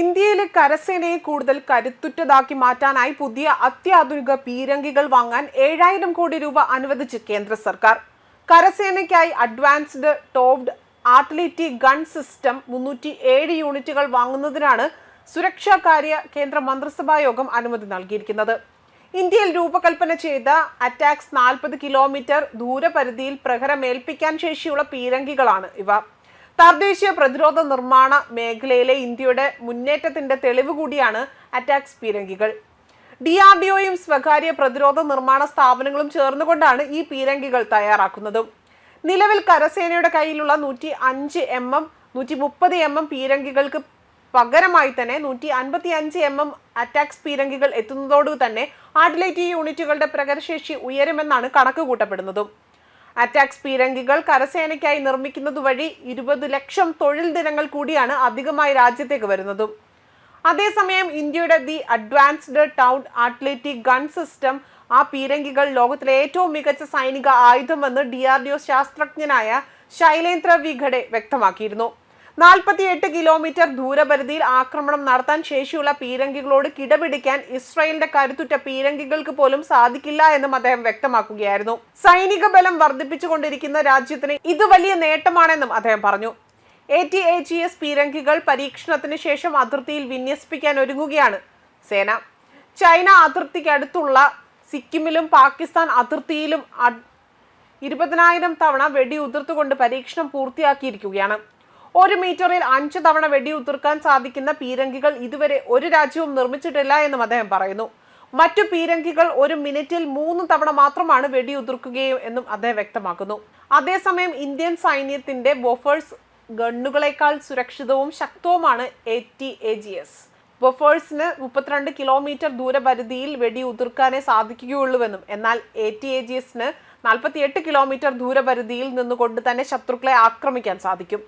ഇന്ത്യയിലെ കരസേനയെ കൂടുതൽ കരുത്തുറ്റതാക്കി മാറ്റാനായി പുതിയ അത്യാധുനിക പീരങ്കികൾ വാങ്ങാൻ ഏഴായിരം കോടി രൂപ അനുവദിച്ച് കേന്ദ്ര സർക്കാർ. കരസേനയ്ക്കായി അഡ്വാൻസ്ഡ് ടോപ്ഡ് ആത്ലീറ്റി ഗൺ സിസ്റ്റം മുന്നൂറ്റി ഏഴ് യൂണിറ്റുകൾ വാങ്ങുന്നതിനാണ് സുരക്ഷാ കാര്യ കേന്ദ്ര മന്ത്രിസഭാ യോഗം അനുമതി നൽകിയിരിക്കുന്നത്. ഇന്ത്യയിൽ രൂപകൽപ്പന ചെയ്ത അറ്റാക്സ് നാൽപ്പത് കിലോമീറ്റർ ദൂരപരിധിയിൽ പ്രഹരമേൽപ്പിക്കാൻ ശേഷിയുള്ള പീരങ്കികളാണ് ഇവ. തദ്ദേശീയ പ്രതിരോധ നിർമ്മാണ മേഖലയിലെ ഇന്ത്യയുടെ മുന്നേറ്റത്തിന്റെ തെളിവ് കൂടിയാണ് അറ്റാക്സ് പീരങ്കികൾ ഡി ആർ ഡി ഒയും സ്വകാര്യ പ്രതിരോധ നിർമ്മാണ സ്ഥാപനങ്ങളും ചേർന്നുകൊണ്ടാണ് ഈ പീരങ്കികൾ തയ്യാറാക്കുന്നത്. നിലവിൽ കരസേനയുടെ കയ്യിലുള്ള നൂറ്റി അഞ്ച് എം എം നൂറ്റി മുപ്പത് എം എം പീരങ്കികൾക്ക് പകരമായി തന്നെ നൂറ്റി അൻപത്തി അഞ്ച് എം എം അറ്റാക്സ് പീരങ്കികൾ എത്തുന്നതോടു തന്നെ ആർട്ടിലേറ്റി യൂണിറ്റുകളുടെ പ്രകരശേഷി ഉയരുമെന്നാണ് കണക്ക് കൂട്ടപ്പെടുന്നതും അറ്റാക്സ് പീരങ്കികൾ കരസേനയ്ക്കായി നിർമ്മിക്കുന്നത് വഴി ഇരുപത് ലക്ഷം തൊഴിൽ ദിനങ്ങൾ കൂടിയാണ് അധികമായി രാജ്യത്തേക്ക് വരുന്നതും. അതേസമയം ഇന്ത്യയുടെ the advanced towed artillery gun system ആ പീരങ്കികൾ ലോകത്തിലെ ഏറ്റവും മികച്ച സൈനിക ആയുധമെന്ന് ഡി ആർ ഡി ഒ ശാസ്ത്രജ്ഞനായ ശൈലേന്ദ്ര വിഘടെ വ്യക്തമാക്കിയിരുന്നു. നാൽപ്പത്തിയെട്ട് കിലോമീറ്റർ ദൂരപരിധിയിൽ ആക്രമണം നടത്താൻ ശേഷിയുള്ള പീരങ്കികളോട് കിടപിടിക്കാൻ ഇസ്രായേലിന്റെ കരുത്തുറ്റ പീരങ്കികൾക്ക് പോലും സാധിക്കില്ല എന്നും അദ്ദേഹം വ്യക്തമാക്കുകയായിരുന്നു. സൈനിക ബലം വർദ്ധിപ്പിച്ചുകൊണ്ടിരിക്കുന്ന രാജ്യത്തിന് ഇത് വലിയ നേട്ടമാണെന്നും അദ്ദേഹം പറഞ്ഞു. A T A G S പീരങ്കികൾ പരീക്ഷണത്തിന് ശേഷം അതിർത്തിയിൽ വിന്യസിപ്പിക്കാൻ ഒരുങ്ങുകയാണ് സേന. ചൈന അതിർത്തിക്കടുത്തുള്ള സിക്കിമിലും പാകിസ്ഥാൻ അതിർത്തിയിലും ഇരുപതിനായിരം തവണ വെടി ഉതിർത്തുകൊണ്ട് പരീക്ഷണം പൂർത്തിയാക്കിയിരിക്കുകയാണ്. ഒരു മീറ്ററിൽ അഞ്ചു തവണ വെടി ഉതിർക്കാൻ സാധിക്കുന്ന പീരങ്കികൾ ഇതുവരെ ഒരു രാജ്യവും നിർമ്മിച്ചിട്ടില്ല എന്നും അദ്ദേഹം പറയുന്നു. മറ്റു പീരങ്കികൾ ഒരു മിനിറ്റിൽ മൂന്ന് തവണ മാത്രമാണ് വെടി ഉതിർക്കുകയും എന്നും അദ്ദേഹം വ്യക്തമാക്കുന്നു. അതേസമയം ഇന്ത്യൻ സൈന്യത്തിന്റെ ബൊഫേഴ്സ് ഗണ്ണുകളേക്കാൾ സുരക്ഷിതവും ശക്തവുമാണ് A T A G S ബൊഫേഴ്സിന് മുപ്പത്തിരണ്ട് കിലോമീറ്റർ ദൂരപരിധിയിൽ വെടി ഉതിർക്കാനേ സാധിക്കുകയുള്ളൂവെന്നും എന്നാൽ എ ടി എ ജി എസിന് നാൽപ്പത്തിയെട്ട് കിലോമീറ്റർ ദൂരപരിധിയിൽ നിന്നുകൊണ്ട് തന്നെ ശത്രുക്കളെ ആക്രമിക്കാൻ സാധിക്കും.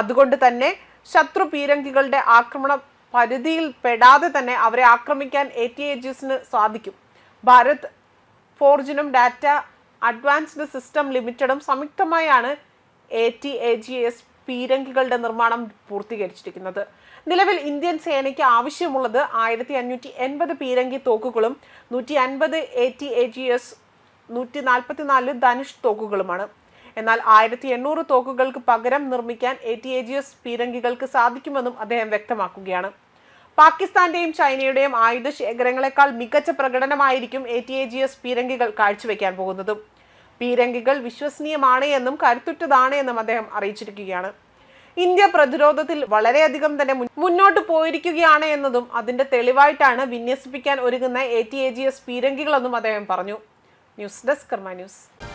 അതുകൊണ്ട് തന്നെ ശത്രു പീരങ്കികളുടെ ആക്രമണ പരിധിയിൽ പെടാതെ തന്നെ അവരെ ആക്രമിക്കാൻ എ ടി എ ജി സാധിക്കും. ഭാരത് ഫോർജിനും ഡാറ്റ അഡ്വാൻസ്ഡ് സിസ്റ്റം ലിമിറ്റഡും സംയുക്തമായാണ് A T A G S പീരങ്കികളുടെ നിർമ്മാണം പൂർത്തീകരിച്ചിരിക്കുന്നത്. നിലവിൽ ഇന്ത്യൻ സേനയ്ക്ക് ആവശ്യമുള്ളത് ആയിരത്തി അഞ്ഞൂറ്റി എൺപത് പീരങ്കി തോക്കുകളും നൂറ്റി അൻപത് A T A G S നൂറ്റി നാൽപ്പത്തിനാല് ധനുഷ് തോക്കുകളുമാണ്. എന്നാൽ ആയിരത്തി എണ്ണൂറ് തോക്കുകൾക്ക് പകരം നിർമ്മിക്കാൻ A T A G S പീരങ്കികൾക്ക് സാധിക്കുമെന്നും അദ്ദേഹം വ്യക്തമാക്കുകയാണ്. പാകിസ്ഥാന്റെയും ചൈനയുടെയും ആയുധ ശേഖരങ്ങളെക്കാൾ മികച്ച പ്രകടനമായിരിക്കും A T A G S പീരങ്കികൾ കാഴ്ചവെക്കാൻ പോകുന്നതും. പീരങ്കികൾ വിശ്വസനീയമാണ് എന്നും കരുത്തുറ്റതാണ് എന്നും അദ്ദേഹം അറിയിച്ചിരിക്കുകയാണ്. ഇന്ത്യ പ്രതിരോധത്തിൽ വളരെയധികം തന്നെ മുന്നോട്ട് പോയിരിക്കുകയാണ് എന്നതും അതിന്റെ തെളിവായിട്ടാണ് വിന്യസിപ്പിക്കാൻ ഒരുങ്ങുന്ന A T A G S പീരങ്കികളെന്നും അദ്ദേഹം പറഞ്ഞു. News desk Karma news.